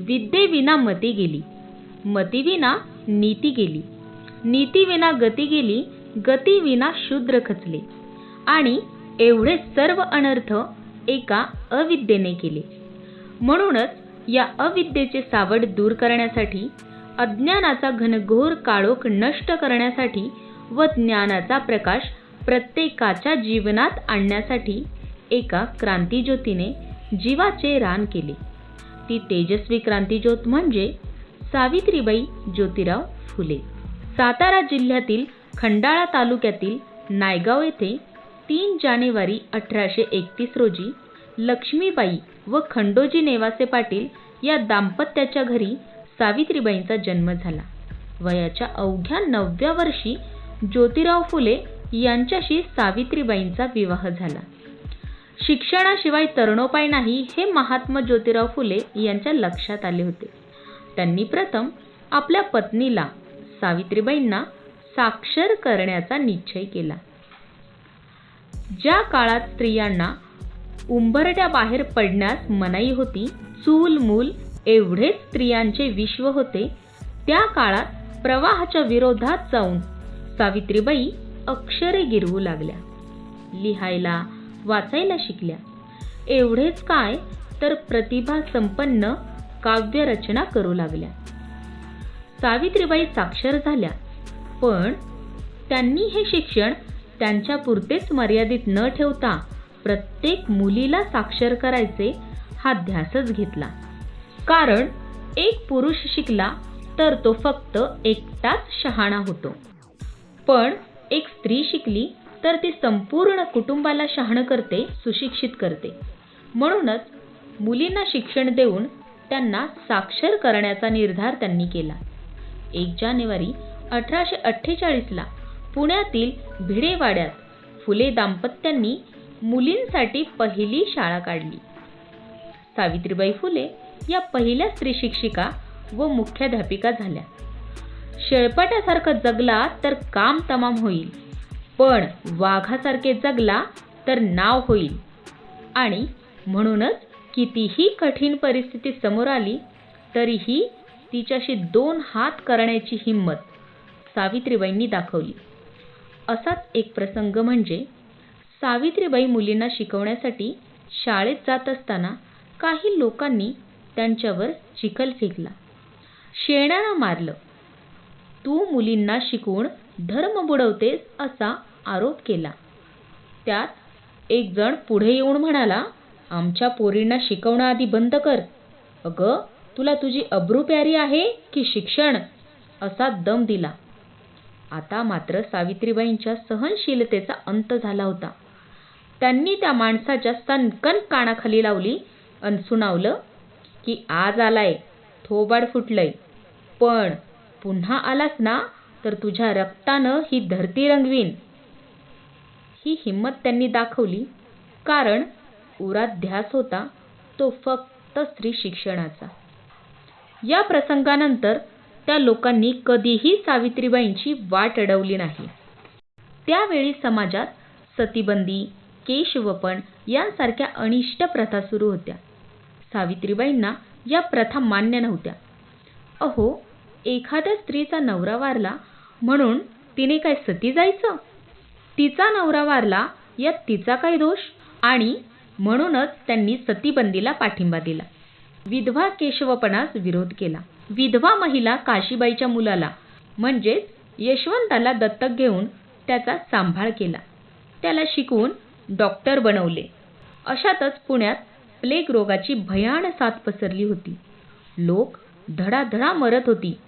विद्येविना मती गेली. मतीविना नीती गेली. नीतीविना गती गेली गतीविना शूद्र खचले. आणि एवढे सर्व अनर्थ एका अविद्येने केले. म्हणूनच या अविद्येचे सावट दूर करण्यासाठी अज्ञानाचा घनघोर काळोख नष्ट करण्यासाठी व ज्ञानाचा प्रकाश प्रत्येकाच्या जीवनात आणण्यासाठी एका क्रांतीज्योतीने जीवाचे रान केले. ती तेजस्वी क्रांतीज्योत म्हणजे सावित्रीबाई ज्योतिराव फुले. सातारा जिल्ह्यातील खंडाळा तालुक्यातील नायगाव येथे तीन जानेवारी अठराशे एकतीस रोजी लक्ष्मीबाई व खंडोजी नेवासे पाटील या दाम्पत्याच्या घरी सावित्रीबाईंचा जन्म झाला. वयाच्या अवघ्या नवव्या वर्षी ज्योतिराव फुले यांच्याशी सावित्रीबाईंचा विवाह झाला. शिक्षणाशिवाय तरुणोपाय नाही हे महात्मा ज्योतिराव फुले यांच्या लक्षात आले होते. त्यांनी प्रथम आपल्या पत्नीला सावित्रीबाईंना साक्षर करण्याचा निश्चय केला. ज्या काळात स्त्रियांना उंबरट्या बाहेर पडण्यास मनाई होती चूल मूल एवढेच स्त्रियांचे विश्व होते त्या काळात प्रवाहाच्या विरोधात जाऊन सावित्रीबाई अक्षरे गिरवू लागल्या. लिहायला वाचायला शिकल्या. एवढेच काय तर प्रतिभा संपन्न काव्यरचना करू लागल्या. सावित्रीबाई साक्षर झाल्या. पण त्यांनी हे शिक्षण त्यांच्या पुरतेच मर्यादित न ठेवता प्रत्येक मुलीला साक्षर करायचे हा ध्यासच घेतला. कारण एक पुरुष शिकला तर तो फक्त एकटाच शहाणा होतो. पण एक स्त्री शिकली तर ती संपूर्ण कुटुंबाला शहाणं करते सुशिक्षित करते. म्हणूनच मुलींना शिक्षण देऊन त्यांना साक्षर करण्याचा निर्धार त्यांनी केला. एक जानेवारी अठराशे अठ्ठेचाळीसला पुण्यातील भिडेवाड्यात फुले दाम्पत्यांनी मुलींसाठी पहिली शाळा काढली. सावित्रीबाई फुले या पहिल्या स्त्री शिक्षिका व मुख्याध्यापिका झाल्या. शेळपाट्यासारखं जगला तर काम तमाम होईल. पण वाघासारखे जगला तर नाव होईल. आणि म्हणूनच कितीही कठीण परिस्थिती समोर आली तरीही तिच्याशी दोन हात करण्याची हिंमत सावित्रीबाईंनी दाखवली. असाच एक प्रसंग म्हणजे सावित्रीबाई मुलींना शिकवण्यासाठी शाळेत जात असताना काही लोकांनी त्यांच्यावर चिखल फेकला. शेणानं मारलं. तू मुलींना शिकवून धर्म बुडवतेस असा आरोप केला. त्यात एक जण पुढे येऊन म्हणाला आमच्या पोरींना शिकवणं आधी बंद कर. अगं तुला तुझी अब्रू प्यारी आहे की शिक्षण? असा दम दिला. आता मात्र सावित्रीबाईंच्या सहनशीलतेचा अंत झाला होता. त्यांनी त्या माणसाच्या सनकन कानाखाली लावली अन सुनावलं की आज आलाय थोबाड फुटलंय. पण पुन्हा आलास ना तर तुझ्या रक्तानं ही धरती रंगवीन. ही हिंमत त्यांनी दाखवली. कारण उरात ध्यास होता तो फक्त स्त्री शिक्षणाचा. या प्रसंगानंतर त्या लोकांनी कधीही सावित्रीबाईंची वाट अडवली नाही. त्यावेळी समाजात सतीबंदी केशवपण यांसारख्या अनिष्ट प्रथा सुरू होत्या. सावित्रीबाईंना या प्रथा मान्य नव्हत्या. अहो एखाद्या स्त्रीचा नवरा वारला म्हणून तिने काय सती जायचं? तिचा नवरा वारला यात तिचा काय दोष? आणि म्हणूनच त्यांनी सतीबंदीला पाठिंबा दिला. विधवा केशवपणास विरोध केला. विधवा महिला काशीबाईच्या मुलाला म्हणजेच यशवंताला दत्तक घेऊन त्याचा सांभाळ केला. त्याला शिकवून डॉक्टर बनवले. अशातच पुण्यात प्लेग रोगाची भयाण साथ पसरली होती. लोक धडाधडा मरत होती.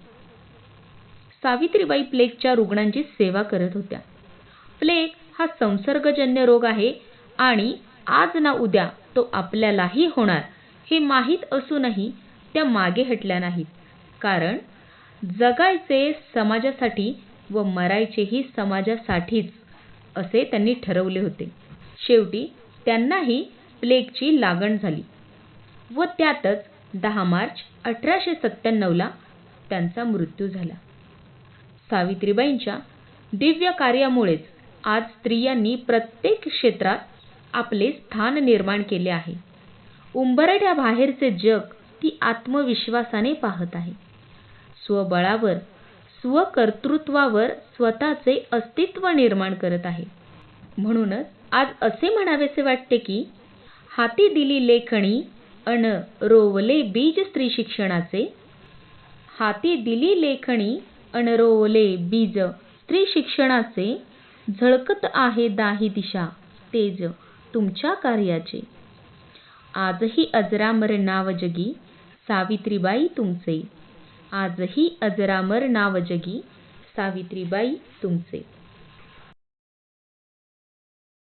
सावित्रीबाई प्लेगच्या रुग्णांची सेवा करत होत्या. प्लेग हा संसर्गजन्य रोग आहे आणि आज ना उद्या तो आपल्यालाही होणार हे माहीत असूनही त्या मागे हटल्या नाहीत. कारण जगायचे समाजासाठी व मरायचेही समाजासाठीच असे त्यांनी ठरवले होते. शेवटी त्यांनाही प्लेगची लागण झाली व त्यातच दहा मार्च अठराशे सत्त्याण्णवला त्यांचा मृत्यू झाला. सावित्रीबाईंच्या दिव्य कार्यामुळेच आज स्त्रियांनी प्रत्येक क्षेत्रात आपले स्थान निर्माण केले आहे. उंबरठ्या बाहेरचे जग ती आत्मविश्वासाने पाहत आहे. स्वबळावर स्वकर्तृत्वावर स्वतःचे अस्तित्व निर्माण करत आहे. म्हणूनच आज असे म्हणावेसे वाटते की हाती दिली लेखणी अन रोवले बीज स्त्री शिक्षणाचे हाती दिली लेखणी अनरोवले बीज. स्त्री शिक्षणाचे झळकत आहे दाही दिशा. तेज. तुमच्या कार्याचे. आजही अजरामर नाव जगी. सावित्रीबाई तुमचे. आजही अजरामर नाव जगी. सावित्रीबाई तुमचे.